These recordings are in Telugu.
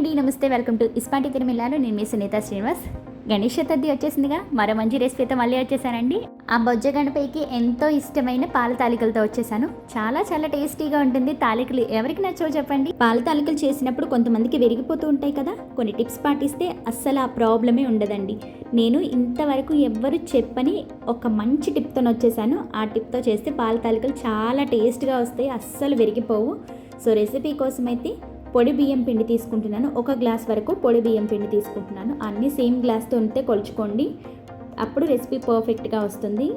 అండి నమస్తే. వెల్కమ్ టు ఇస్పాటి తిరుమలలో నేను మీ సునీత శ్రీనివాస్. గణేష్ చతుర్థి వచ్చేసిందిగా. మరో మంచి రెసిపీతో మళ్ళీ వచ్చేసానండి. ఆ బొజ్జ గణపైకి ఎంతో ఇష్టమైన పాల తాలికలతో వచ్చేసాను. చాలా చాలా టేస్టీగా ఉంటుంది. తాలికలు ఎవరికి నచ్చవో చెప్పండి. పాల తాలికలు చేసినప్పుడు కొంతమందికి విరిగిపోతూ ఉంటాయి కదా. కొన్ని టిప్స్ పాటిస్తే అస్సలు ఆ ప్రాబ్లమే ఉండదండి. నేను ఇంతవరకు ఎవ్వరు చెప్పని ఒక మంచి టిప్తో వచ్చేసాను. ఆ టిప్తో చేస్తే పాల తాలికలు చాలా టేస్ట్గా వస్తాయి. అస్సలు విరిగిపోవు. సో రెసిపీ కోసం అయితే పొడి బియ్యం పిండి తీసుకుంటున్నాను. ఒక గ్లాస్ వరకు పొడి బియ్యం పిండి తీసుకుంటున్నాను. అన్నీ సేమ్ గ్లాస్తో ఉంటే కొలుచుకోండి. అప్పుడు రెసిపీ పర్ఫెక్ట్గా వస్తుంది.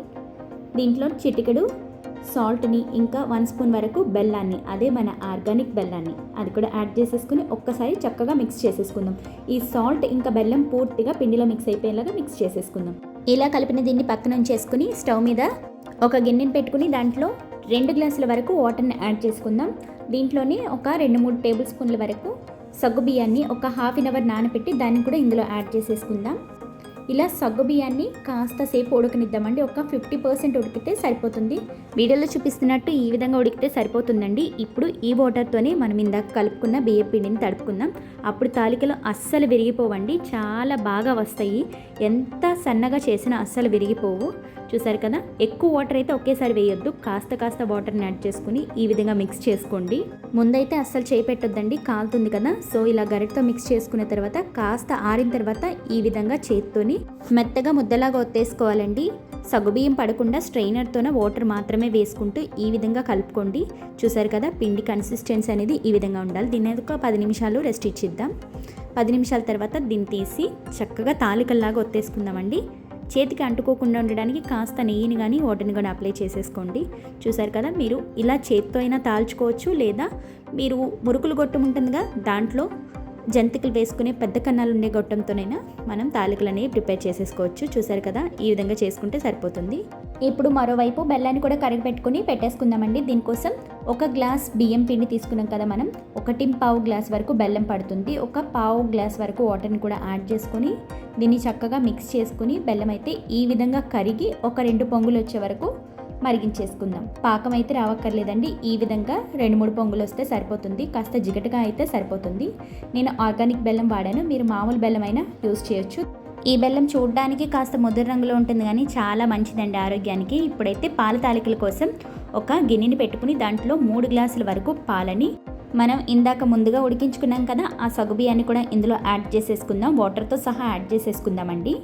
దీంట్లో చిటికెడు సాల్ట్ని ఇంకా వన్ స్పూన్ వరకు బెల్లాన్ని అదే మన ఆర్గానిక్ బెల్లాన్ని అది కూడా యాడ్ చేసేసుకుని ఒక్కసారి చక్కగా మిక్స్ చేసేసుకుందాం. ఈ సాల్ట్ ఇంకా బెల్లం పూర్తిగా పిండిలో మిక్స్ అయిపోయేలాగా మిక్స్ చేసేసుకుందాం. ఇలా కలిపిన దీన్ని పక్కన ఉంచేసుకుని స్టవ్ మీద ఒక గిన్నెని పెట్టుకుని దాంట్లో రెండు గ్లాసుల వరకు వాటర్ని యాడ్ చేసుకుందాం. దీంట్లోనే ఒక రెండు మూడు టేబుల్ స్పూన్ల వరకు సగ్గు బియ్యాన్ని ఒక హాఫ్ అన్ అవర్ నానబెట్టి దాన్ని కూడా ఇందులో యాడ్ చేసేసుకుందాం. ఇలా సగ్గు బియ్యాన్ని కాస్త సేపు ఉడకనిద్దామండి. ఒక ఫిఫ్టీ పర్సెంట్ ఉడికితే సరిపోతుంది. వీడియోలో చూపిస్తున్నట్టు ఈ విధంగా ఉడికితే సరిపోతుందండి. ఇప్పుడు ఈ వాటర్తోనే మనం ఇందాక కలుపుకున్న బియ్యం పిండిని తడుపుకుందాం. అప్పుడు తాలికలు అస్సలు విరిగిపోవండి. చాలా బాగా వస్తాయి. ఎంత సన్నగా చేసినా అస్సలు విరిగిపోవు. చూసారు కదా? ఎక్కువ వాటర్ అయితే ఒకేసారి వేయొద్దు. కాస్త కాస్త వాటర్ని యాడ్ చేసుకుని ఈ విధంగా మిక్స్ చేసుకోండి. ముందైతే అస్సలు చేయి పెట్టొద్దండి కాలుతుంది కదా? సో ఇలా గరిటతో మిక్స్ చేసుకున్న తర్వాత కాస్త ఆరిన తర్వాత ఈ విధంగా చేత్తోని మెత్తగా ముద్దలాగా ఒత్తేసుకోవాలండి. సగుబియ్యం పడకుండా స్ట్రైనర్తోనే వాటర్ మాత్రమే వేసుకుంటూ ఈ విధంగా కలుపుకోండి. చూసారు కదా? పిండి కన్సిస్టెన్సీ అనేది ఈ విధంగా ఉండాలి. దీని ఒక పది నిమిషాలు రెస్ట్ ఇచ్చిద్దాం. పది నిమిషాల తర్వాత దీన్ని తీసి చక్కగా తాలికల్లాగా ఒత్తేసుకుందామండి. చేతికి అంటుకోకుండా ఉండడానికి కాస్త నెయ్యిని కానీ వాటర్ని కానీ అప్లై చేసేసుకోండి. చూసారు కదా మీరు ఇలా చేతితో అయినా తాల్చుకోవచ్చు లేదా మీరు మురుకులు గొట్టం ఉంటుందిగా దాంట్లో జంతికలు వేసుకునే పెద్ద కన్నాలు ఉండే గొట్టంతోనైనా మనం తాలికలు అనేవి ప్రిపేర్ చేసేసుకోవచ్చు. చూసారు కదా ఈ విధంగా చేసుకుంటే సరిపోతుంది. ఇప్పుడు మరోవైపు బెల్లాన్ని కూడా కరిగి పెట్టుకుని పెట్టేసుకుందామండి. దీనికోసం ఒక గ్లాస్ బియ్యం పిండి తీసుకున్నాం కదా మనం. ఒకటి పావు గ్లాస్ వరకు బెల్లం పడుతుంది. ఒక పావు గ్లాస్ వరకు వాటర్ని కూడా యాడ్ చేసుకొని దీన్ని చక్కగా మిక్స్ చేసుకుని బెల్లం అయితే ఈ విధంగా కరిగి ఒక రెండు పొంగులు వచ్చే వరకు మరిగించేసుకుందాం. పాకం అయితే రావక్కర్లేదండి. ఈ విధంగా రెండు మూడు పొంగులు వస్తే సరిపోతుంది. కాస్త జిగటగా అయితే సరిపోతుంది. నేను ఆర్గానిక్ బెల్లం వాడాను. మీరు మామూలు బెల్లం అయినా యూస్ చేయొచ్చు. ఈ బెల్లం చూడడానికి కాస్త ముదురు రంగులో ఉంటుంది కానీ చాలా మంచిదండి ఆరోగ్యానికి. ఇప్పుడైతే పాల తాలికల కోసం ఒక గిన్నెని పెట్టుకుని దాంట్లో మూడు గ్లాసుల వరకు పాలని మనం ఇందాక ముందుగా ఉడికించుకున్నాం కదా ఆ సగుబియాన్ని కూడా ఇందులో యాడ్ చేసేసుకుందాం. వాటర్తో సహా యాడ్ చేసేసుకుందామండి.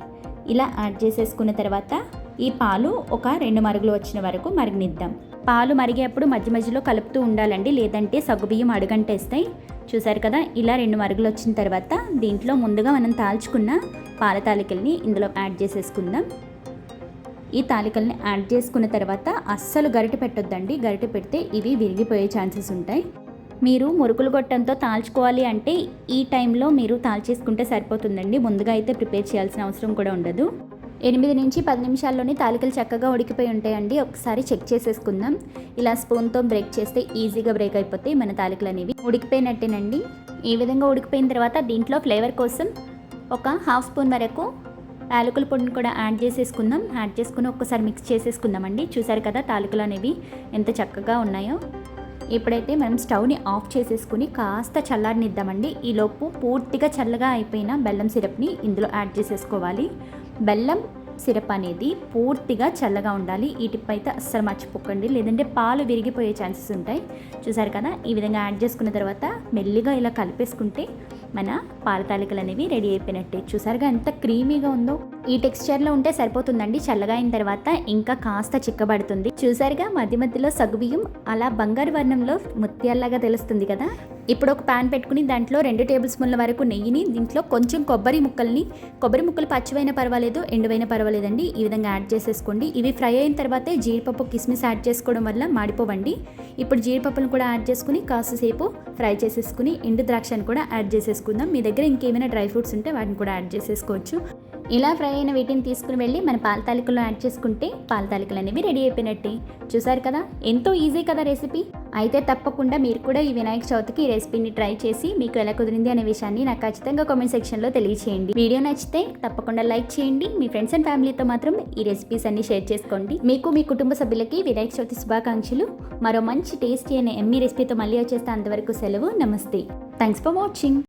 ఇలా యాడ్ చేసేసుకున్న తర్వాత ఈ పాలు ఒక రెండు మరుగులు వచ్చిన వరకు మరిగినిద్దాం. పాలు మరిగేప్పుడు మధ్య మధ్యలో కలుపుతూ ఉండాలండి లేదంటే సగ్గుబియ్యం అడుగంటేస్తాయి. చూసారు కదా ఇలా రెండు మరుగులు వచ్చిన తర్వాత దీంట్లో ముందుగా మనం తాల్చుకున్న పాల తాలికల్ని ఇందులో యాడ్ చేసేసుకుందాం. ఈ తాలికల్ని యాడ్ చేసుకున్న తర్వాత అస్సలు గరిటె పెట్టొద్దండి. గరిటె పెడితే ఇవి విరిగిపోయే ఛాన్సెస్ ఉంటాయి. మీరు మురుకులు గొట్టంతో తాల్చుకోవాలి అంటే ఈ టైంలో మీరు తాల్చేసుకుంటే సరిపోతుందండి. ముందుగా అయితే ప్రిపేర్ చేయాల్సిన అవసరం కూడా ఉండదు. ఎనిమిది నుంచి పది నిమిషాల్లోనే తాలికలు చక్కగా ఉడికిపోయి ఉంటాయండి. ఒకసారి చెక్ చేసేసుకుందాం. ఇలా స్పూన్తో బ్రేక్ చేస్తే ఈజీగా బ్రేక్ అయిపోతాయి మన తాలికలు అనేవి ఉడికిపోయినట్టేనండి. ఈ విధంగా ఉడికిపోయిన తర్వాత దీంట్లో ఫ్లేవర్ కోసం ఒక హాఫ్ స్పూన్ వరకు యాలకుల పొడిని కూడా యాడ్ చేసేసుకుందాం. యాడ్ చేసుకుని ఒక్కసారి మిక్స్ చేసేసుకుందామండి. చూసారు కదా తాలికలు అనేవి ఎంత చక్కగా ఉన్నాయో. ఇప్పుడైతే మనం స్టవ్ని ఆఫ్ చేసేసుకుని కాస్త చల్లారనిద్దామండి. ఈలోపు పూర్తిగా చల్లగా అయిపోయిన బెల్లం సిరప్ని ఇందులో యాడ్ చేసేసుకోవాలి. బెల్లం సిరప్ అనేది పూర్తిగా చల్లగా ఉండాలి. ఈ టిప్ అయితే అస్సలు మర్చిపోకండి. లేదంటే పాలు విరిగిపోయే ఛాన్సెస్ ఉంటాయి. చూసారు కదా? ఈ విధంగా యాడ్ చేసుకున్న తర్వాత మెల్లిగా ఇలా కలిపేసుకుంటే మన పాల తాలికలు అనేవి రెడీ అయిపోయినట్టే. చూసారుగా ఎంత క్రీమీగా ఉందో? ఈ టెక్స్చర్లో ఉంటే సరిపోతుందండి. చల్లగా అయిన తర్వాత ఇంకా కాస్త చిక్కబడుతుంది. చూసారుగా మధ్య మధ్యలో సగుబియ్యం అలా బంగారు వర్ణంలో ముత్యాల్లాగా తెలుస్తుంది కదా. ఇప్పుడు ఒక పాన్ పెట్టుకుని దాంట్లో రెండు టేబుల్ స్పూన్ల వరకు నెయ్యిని దీంట్లో కొంచెం కొబ్బరి ముక్కల్ని కొబ్బరి ముక్కలు పచ్చివైన పర్వాలేదు ఎండువైన పర్వాలేదండి. ఈ విధంగా యాడ్ చేసేసుకోండి. ఇవి ఫ్రై అయిన తర్వాతే జీడిపప్పు కిస్మిస్ యాడ్ చేసుకోవడం వల్ల మాడిపోవండి. ఇప్పుడు జీడిపప్పును కూడా యాడ్ చేసుకుని కాస్తసేపు ఫ్రై చేసేసుకుని ఎండు ద్రాక్షను కూడా యాడ్ చేసేసుకుందాం. మీ దగ్గర ఇంకేమైనా డ్రై ఫ్రూట్స్ ఉంటే వాటిని కూడా యాడ్ చేసేసుకోవచ్చు. ఇలా ఫ్రై అయిన వీటిని తీసుకుని వెళ్ళి మన పాల తాలికల్లో యాడ్ చేసుకుంటే పాల తాలికలు అనేవి రెడీ అయిపోయినట్టే. చూసారు కదా? ఎంతో ఈజీ కదా రెసిపీ? అయితే తప్పకుండా మీరు కూడా ఈ వినాయక చవితికి ఈ రెసిపీని ట్రై చేసి మీకు ఎలా కుదిరింది అనే విషయాన్ని నాకు ఖచ్చితంగా కామెంట్ సెక్షన్లో తెలియచేయండి. వీడియో నచ్చితే తప్పకుండా లైక్ చేయండి. మీ ఫ్రెండ్స్ అండ్ ఫ్యామిలీతో మాత్రం ఈ రెసిపీస్ అన్ని షేర్ చేసుకోండి. మీకు మీ కుటుంబ సభ్యులకి వినాయక చవితి శుభాకాంక్షలు. మరో మంచి టేస్టీ అనే ఎమ్మీ రెసిపీతో మళ్ళీ వచ్చేస్తే అంతవరకు సెలవు. నమస్తే. Thanks for watching